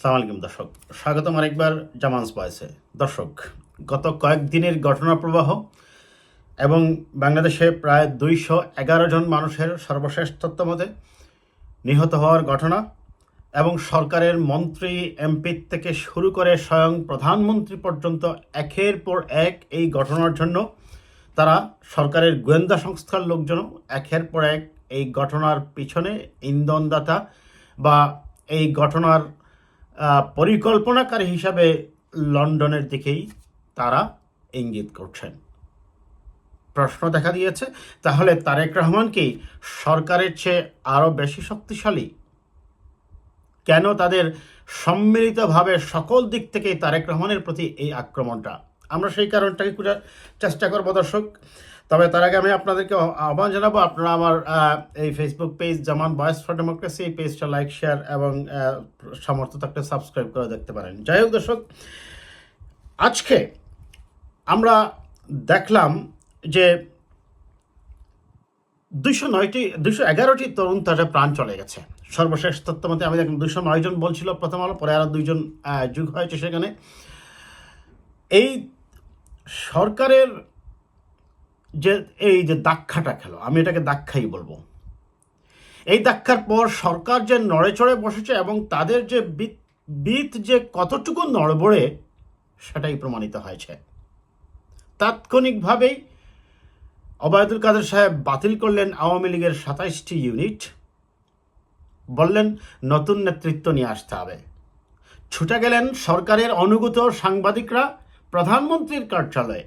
সালাম আলাইকুম, দর্শক। স্বাগতম আরেকবার জামান্স বয়সে দর্শক, গত কয়েকদিনের ঘটনা প্রবাহ এবং বাংলাদেশে প্রায় দুইশো এগারো জন মানুষের সর্বশেষ তথ্য মতে নিহত হওয়ার ঘটনা এবং সরকারের মন্ত্রী, এমপি থেকে শুরু করে স্বয়ং প্রধানমন্ত্রী পর্যন্ত একের পর এক এই ঘটনার জন্য তারা সরকারের গোয়েন্দা সংস্থার লোকজনও একের পর এক এই ঘটনার পিছনে ইন্ধনদাতা বা এই ঘটনার পরিকল্পনাকারী হিসাবে লন্ডনের দিকেই তারা ইঙ্গিত করছেন। প্রশ্ন দেখা দিয়েছে, তাহলে তারেক রহমান কি সরকারের চেয়ে আরও বেশি শক্তিশালী? কেন তাদের সম্মিলিতভাবে সকল দিক থেকেই তারেক রহমানের প্রতি এই আক্রমণটা? আমরা সেই কারণটাকে খোঁজার চেষ্টা করব দর্শক। তবে তার আগে আমি আপনাদেরকে আহ্বান জানাব, আপনারা আমার এই Facebook page Zaman voice for democracy এই পেজটা লাইক শেয়ার এবং সামর্থ্য থাকলে সাবস্ক্রাইব করে দেখতে পারেন। যাই হোক দর্শক, আজকে আমরা দেখলাম যে দুশো নয়টি দুশো এগারোটি তরুণ তাজা প্রাণ চলে গেছে। সর্বশেষ তথ্য মতে আমি দেখলাম দুশো নয় জন বলছিল প্রথম আলো, পরে আরও দুইজন যুগ হয়েছে সেখানে। এই সরকারের যে এই যে দাক্ষাটা খেলো, আমি এটাকে দাক্ষাই বলব। এই দাক্ষার পর সরকার যে নড়ে চড়ে বসেছে এবং তাদের যে বিত যে কতটুকু নড়বড়ে সেটাই প্রমাণিত হয়েছে। তাৎক্ষণিকভাবেই অবায়দুল কাদের সাহেব বাতিল করলেন আওয়ামী লীগের সাতাইশটি ইউনিট। বললেন, নতুন নেতৃত্ব নিয়ে আসতে হবে। ছুটে গেলেন সরকারের অনুগত সাংবাদিকরা প্রধানমন্ত্রীর কার্যালয়ে।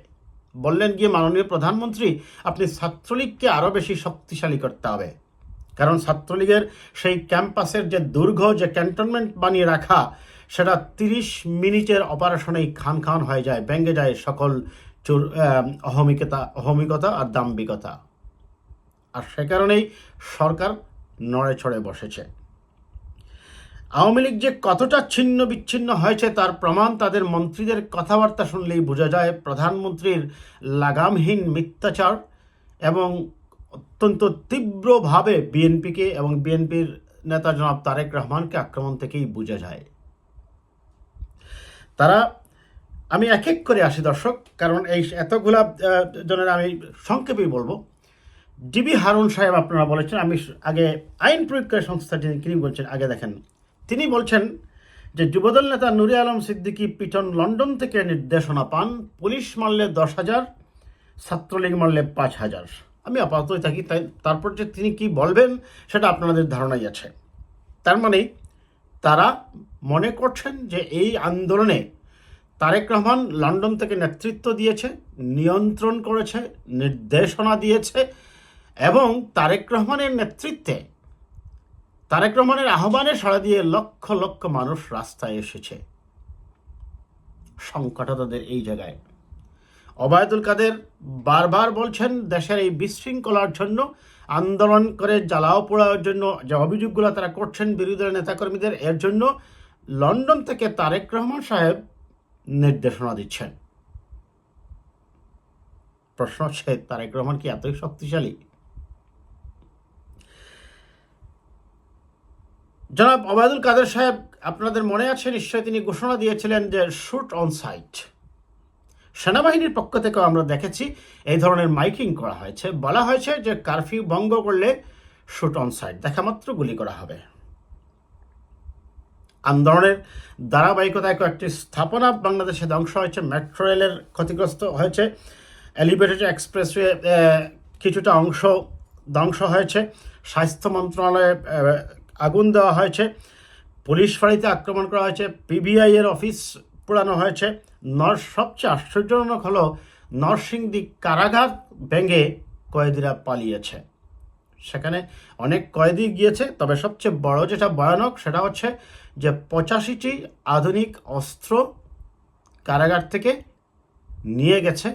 বললেন গিয়ে মাননীয় প্রধানমন্ত্রী, আপনি ছাত্রলীগকে আরও বেশি শক্তিশালী করতে হবে। কারণ ছাত্রলীগের সেই ক্যাম্পাসের যে দুর্গ, যে ক্যান্টনমেন্ট বানিয়ে রাখা, সেটা তিরিশ মিনিটের অপারেশনেই খান খান হয়ে যায়, ভেঙে যায় সকল চোর অহমিকতা অহমিকতা আর দাম্ভিকতা। আর সে কারণেই সরকার নড়ে চড়ে বসেছে। আওয়ামী লীগ যে কতটা ছিন্ন বিচ্ছিন্ন হয়েছে তার প্রমাণ তাদের মন্ত্রীদের কথাবার্তা শুনলেই বোঝা যায়। প্রধানমন্ত্রীর লাগামহীন মিথ্যাচার এবং অত্যন্ত তীব্রভাবে বিএনপিকে এবং বিএনপির নেতা জনাব তারেক রহমানকে আক্রমণ থেকেই বোঝা যায়। তারা, আমি এক এক করে আসি দর্শক, কারণ এই এতগুলা জনের আমি সংক্ষেপেই বলব। ডিবি হারুন সাহেব আপনারা বলেছেন, আমি আগে আইন প্রয়োগকারী সংস্থা যিনি তিনি বলছেন আগে দেখেন। তিনি বলছেন যে যুবদল নেতা নুরে আলম সিদ্দিকী পিটন লন্ডন থেকে নির্দেশনা পান, পুলিশ মারলে দশ হাজার, ছাত্রলীগ মারলে পাঁচ হাজার। আমি আপাততই থাকি, তাই তারপর যে তিনি কি বলবেন সেটা আপনাদের ধারণাই আছে। তার মানে তারা মনে করছেন যে এই আন্দোলনে তারেক রহমান লন্ডন থেকে নেতৃত্ব দিয়েছে, নিয়ন্ত্রণ করেছে, নির্দেশনা দিয়েছে এবং তারেক রহমানের নেতৃত্বে তারেক রহমানের আহ্বানে সাড়া দিয়ে লক্ষ লক্ষ মানুষ রাস্তায় এসেছে। সংকটটা তাদের এই জায়গায়। অবায়দুল কাদের বারবার বলছেন, দেশের এই বিশৃঙ্খলার জন্য, আন্দোলন করে জ্বালাও পোড়ার জন্য, যে অভিযোগগুলো তারা করছেন বিরোধী নেতাকর্মীদের, এর জন্য লন্ডন থেকে তারেক রহমান সাহেব নির্দেশনা দিচ্ছেন। প্রশ্ন হচ্ছে, তারেক রহমান কি এতই শক্তিশালী? জনাব ওবায়দুল কাদের সাহেব, আপনাদের মনে আছে? নিশ্চয়ই তিনি ঘোষণা দিয়েছিলেন যে শুট অন সাইট। সেনাবাহিনীর পক্ষ থেকেও আমরা দেখেছি, এই ধরনের মাইকিং করা হয়েছে। বলা হয়েছে যে কারফিউ ভঙ্গ করলে শুট অন সাইট দেখা মাত্র গুলি করা হবে। আন্দোলনের ধারাবাহিকতায় কয়েকটি স্থাপনা বাংলাদেশে ধ্বংস হয়েছে, মেট্রো রেলের ক্ষতিগ্রস্ত হয়েছে, এলিভেটেড এক্সপ্রেসওয়ে কিছুটা অংশ ধ্বংস হয়েছে, স্বাস্থ্য মন্ত্রণালয়ে আগুন দেওয়া হয়েছে। পুলিশ ফাঁড়িতে আক্রমণ করা হয়েছে। পিবিআই এর অফিস পোড়ানো হয়েছে। নর্স, সবচেয়ে আশ্চর্যজনক হলো নরসিংদী কারাগার ভেঙে কয়েদিরা পালিয়েছে। সেখানে অনেক কয়েদি গিয়েছে, তবে সবচেয়ে বড় যেটা ভয়ানক সেটা হচ্ছে যে পঁচাশিটি আধুনিক অস্ত্র কারাগার থেকে নিয়ে গেছে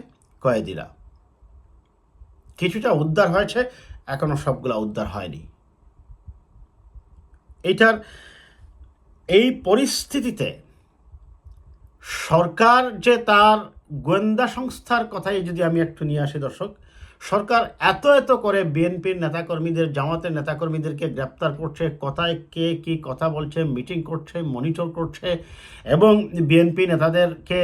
কয়েদিরা। কিছুটা উদ্ধার হয়েছে, এখনও সবগুলা উদ্ধার হয়নি। এইটার এই পরিস্থিতিতে সরকার যে তার গোয়েন্দা সংস্থার কথাই যদি আমি একটু নিয়ে আসি দর্শক, সরকার এত এত করে বিএনপির নেতাকর্মীদের, জামাতের নেতাকর্মীদেরকে গ্রেপ্তার করছে, কথায় কে কি কথা বলছে, মিটিং করছে, মনিটর করছে এবং বিএনপি নেতাদেরকে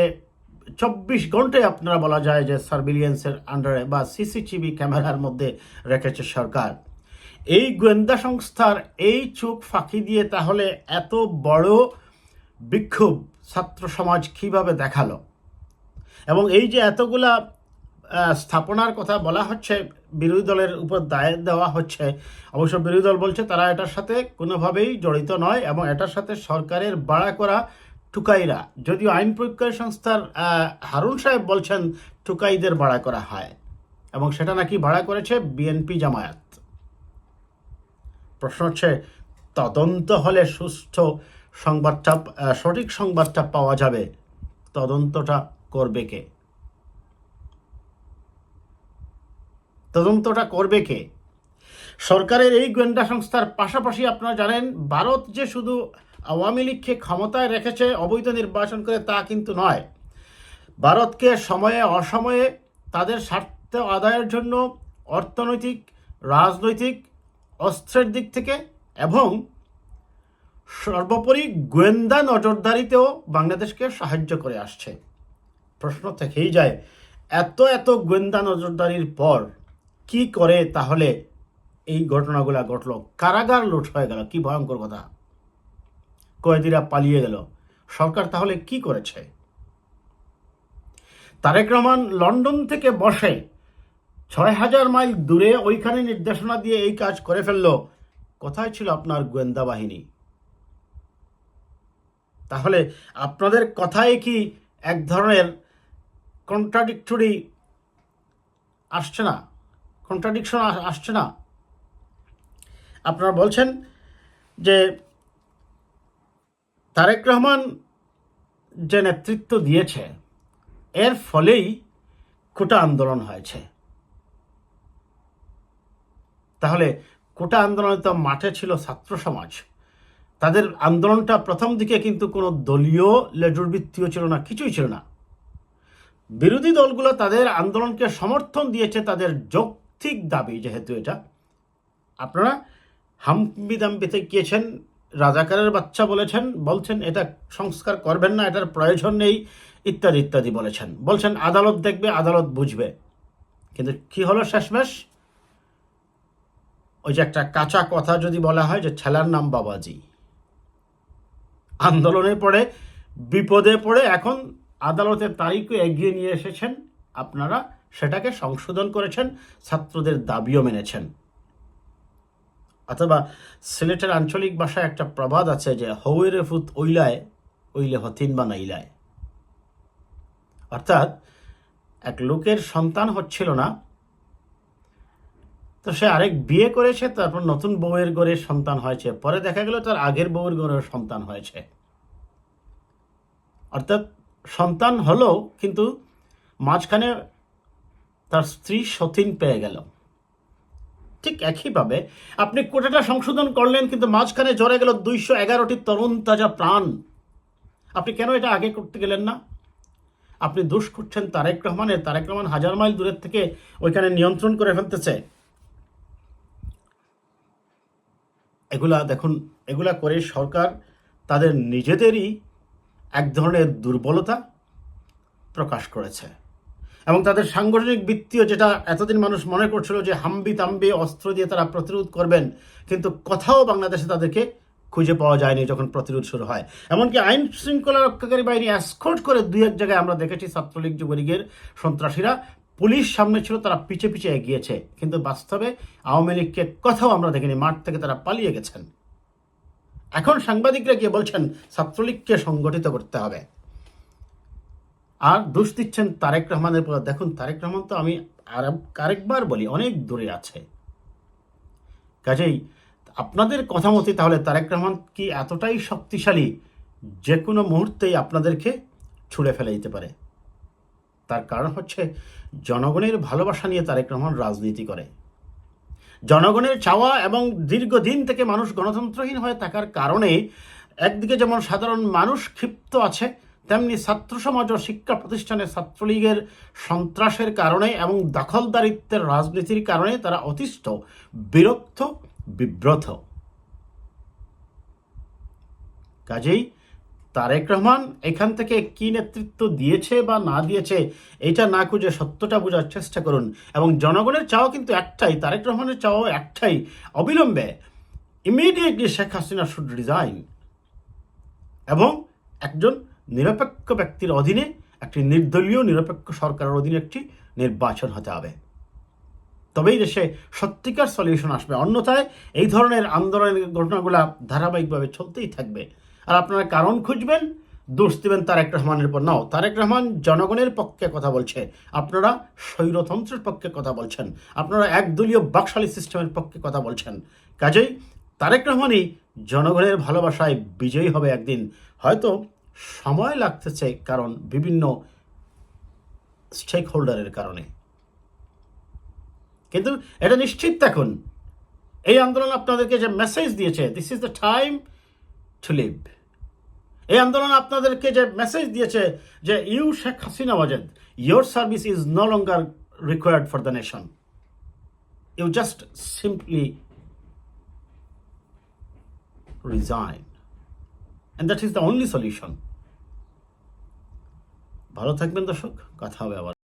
চব্বিশ ঘন্টায় আপনারা বলা যায় যে সার্ভিলিয়েন্সের আন্ডারে বা সিসিটিভি ক্যামেরার মধ্যে রেখেছে সরকার। এই গোয়েন্দা সংস্থার এই চোখ ফাঁকি দিয়ে তাহলে এত বড় বিক্ষোভ ছাত্র সমাজ কীভাবে দেখাল? এবং এই যে এতগুলা স্থাপনার কথা বলা হচ্ছে, বিরোধী দলের উপর দায়ের দেওয়া হচ্ছে, অবশ্য বিরোধী দল বলছে তারা এটার সাথে কোনোভাবেই জড়িত নয় এবং এটার সাথে সরকারের বাড়া করা টুকাইরা। যদিও আইন প্রয়োগকারী সংস্থার হারুন সাহেব বলছেন টুকাইদের ভাড়া করা হয় এবং সেটা নাকি ভাড়া করেছে বিএনপি জামায়াত। প্রশ্ন হচ্ছে তদন্ত হলে সুস্থ সংবাদটা সঠিক সংবাদটা পাওয়া যাবে। তদন্তটা করবে কে? তদন্তটা করবে কে? সরকারের এই গোয়েন্দা সংস্থার পাশাপাশি আপনারা জানেন, ভারত যে শুধু আওয়ামী লীগকে ক্ষমতায় রেখেছে অবৈধ নির্বাচন করে তা কিন্তু নয়। ভারতকে সময়ে অসময়ে তাদের স্বার্থ আদায়ের জন্য অর্থনৈতিক, রাজনৈতিক অস্ত্রের দিক থেকে এবং সর্বোপরি গোয়েন্দা নজরদারিতেও বাংলাদেশকে সাহায্য করে আসছে। প্রশ্ন থেকেই যায়, এত এত গোয়েন্দা নজরদারির পর কি করে তাহলে এই ঘটনাগুলো ঘটলো? কারাগার লুট হয়ে গেল, কি ভয়ঙ্কর কথা। কয়েদিরা পালিয়ে গেল। সরকার তাহলে কি করেছে? তারেক রহমান লন্ডন থেকে বসে ছয় হাজার মাইল দূরে ওইখানে নির্দেশনা দিয়ে এই কাজ করে ফেলল। কোথায় ছিল আপনার গোয়েন্দা বাহিনী। তাহলে আপনাদের কথায় কি এক ধরনের কন্ট্রাডিক্টরি আসছে না? কন্ট্রাডিকশন আসছে না? আপনারা বলছেন যে তারেক রহমান যে নেতৃত্ব দিয়েছে, এর ফলেই কোটা আন্দোলন হয়েছে। তাহলে কোটা আন্দোলনে তো মাঠে ছিল ছাত্র সমাজ। তাদের আন্দোলনটা প্রথম দিকে কিন্তু কোনো দলীয় লেজুরবৃত্তিও ছিল না, কিছুই ছিল না। বিরোধী দলগুলো তাদের আন্দোলনকে সমর্থন দিয়েছে, তাদের যৌক্তিক দাবি যেহেতু এটা। আপনারা হাম্পি দাম্পিতে গিয়েছেন, রাজাকারের বাচ্চা বলেছেন, বলছেন, এটা সংস্কার করবেন না, এটার প্রয়োজন নেই, ইত্যাদি ইত্যাদি বলেছেন। বলছেন, আদালত দেখবে, আদালত বুঝবে। কিন্তু কি হলো শেষমেশ? ওই যে একটা কাঁচা কথা যদি বলা হয় যে ছেলার নাম বাবাজি। আন্দোলনে পড়ে বিপদে পড়ে এখন আদালতের তারিখও এগিয়ে নিয়ে এসেছেন। আপনারা সেটাকে সংশোধন করেছেন, ছাত্রদের দাবিও মেনেছেন। অথবা সিলেটের আঞ্চলিক ভাষায় একটা প্রবাদ আছে যে হৌয়ের ফুত ওইলায়, ওইলে হতিন বা নাইলায়। অর্থাৎ এক লোকের সন্তান হচ্ছিল না তো সে আরেক বিয়ে করেছে, তারপর নতুন বউয়ের ঘরে সন্তান হয়েছে। পরে দেখা গেল তার আগের বউয়ের ঘরে সন্তান হয়েছে। অর্থাৎ সন্তান হলো, কিন্তু মাঝখানে তার স্ত্রী সতীন পেয়ে গেল। ঠিক একইভাবে আপনি কোটাটা সংশোধন করলেন, কিন্তু মাঝখানে জড়ে গেল দুইশো এগারোটি তরুণ তাজা প্রাণ। আপনি কেন এটা আগে করতে গেলেন না? আপনি দোষ করছেন তারেক রহমানের। তারেক রহমান হাজার মাইল দূরের থেকে ওইখানে নিয়ন্ত্রণ করে ফেলতেছে। এগুলা দেখুন, এগুলা করে সরকার তাদের নিজেদেরই এক ধরনের দুর্বলতা প্রকাশ করেছে। এবং তাদের সাংগঠনিক বৃত্তীয় যেটা এতদিন মানুষ মনে করছিল যে হাম্বি তাম্বি অস্ত্র দিয়ে তারা প্রতিরোধ করবেন, কিন্তু কোথাও বাংলাদেশে তাদেরকে খুঁজে পাওয়া যায়নি যখন প্রতিরোধ শুরু হয়। এমনকি আইন শৃঙ্খলা রক্ষাকারী বাহিনী অ্যাসকোর্ট করে দুই এক জায়গায় আমরা দেখেছি ছাত্রলীগ যুবলীগের সন্ত্রাসীরা পুলিশ সামনে ছিল, তারা পিছে পিছে এগিয়েছে। কিন্তু বাস্তবে আওয়ামী লীগকে কোথাও আমরা দেখিনি, মাঠ থেকে তারা পালিয়ে গেছেন। এখন সাংবাদিকরা গিয়ে বলছেন, ছাত্রলীগকে সংগঠিত করতে হবে। আর দোষ দিচ্ছেন তারেক রহমানের পর দেখুন, তারেক রহমান তো আমি আর আরেকবার বলি, অনেক দূরে আছে। কাজেই আপনাদের কথা মতে তাহলে তারেক রহমান কি এতটাই শক্তিশালী যে কোনো মুহূর্তেই আপনাদেরকে ছুঁড়ে ফেলে দিতে পারে? তার কারণ হচ্ছে জনগণের ভালোবাসা নিয়ে তারেক রহমান রাজনীতি করে। জনগণের চাওয়া এবং দীর্ঘদিন থেকে মানুষ গণতন্ত্রহীন হয়ে থাকার কারণে একদিকে যেমন সাধারণ মানুষ ক্ষিপ্ত আছে, তেমনি ছাত্র সমাজ ও শিক্ষা প্রতিষ্ঠানে ছাত্রলীগের সন্ত্রাসের কারণে এবং দখলদারিত্বের রাজনীতির কারণে তারা অতিষ্ঠ, বিরক্ত, বিব্রত। কাজেই তারেক রহমান এখান থেকে কি নেতৃত্ব দিয়েছে বা না দিয়েছে, এটা না খুঁজে সত্যটা বোঝার চেষ্টা করুন। এবং জনগণের চাওয়া কিন্তু একটাই, তারেক রহমানের চাওয়া একটাই, অবিলম্বে immediately Sheikh Hasina should resign এবং একজন নিরপেক্ষ ব্যক্তির অধীনে, একটি নির্দলীয় নিরপেক্ষ সরকারের অধীনে একটি নির্বাচন হতে হবে। তবেই দেশে সত্যিকার সলিউশন আসবে। অন্যথায় এই ধরনের আন্দোলনের ঘটনাগুলো ধারাবাহিকভাবে চলতেই থাকবে। আর আপনারা কারণ খুঁজবেন, দোষ দেবেন তারেক রহমানের উপর। নাও, তারেক রহমান জনগণের পক্ষে কথা বলছে, আপনারা স্বৈরতন্ত্রের পক্ষে কথা বলছেন, আপনারা একদলীয় বাকশালী সিস্টেমের পক্ষে কথা বলছেন। কাজেই তারেক রহমানই জনগণের ভালোবাসায় বিজয়ী হবে একদিন। হয়তো সময় লাগতেছে কারণ বিভিন্ন স্টেক হোল্ডারের কারণে। কিন্তু এটা নিশ্চিত থাকুন এই আন্দোলন আপনাদেরকে যে মেসেজ দিয়েছে this is the time to leave এই আন্দোলন আপনাদেরকে যে মেসেজ দিয়েছে যে you Sheikh Hasina Wazed your service is no longer required for the nation you just simply resign. And that is the only solution. ভালো থাকবেন দর্শক, কথা হবে আবার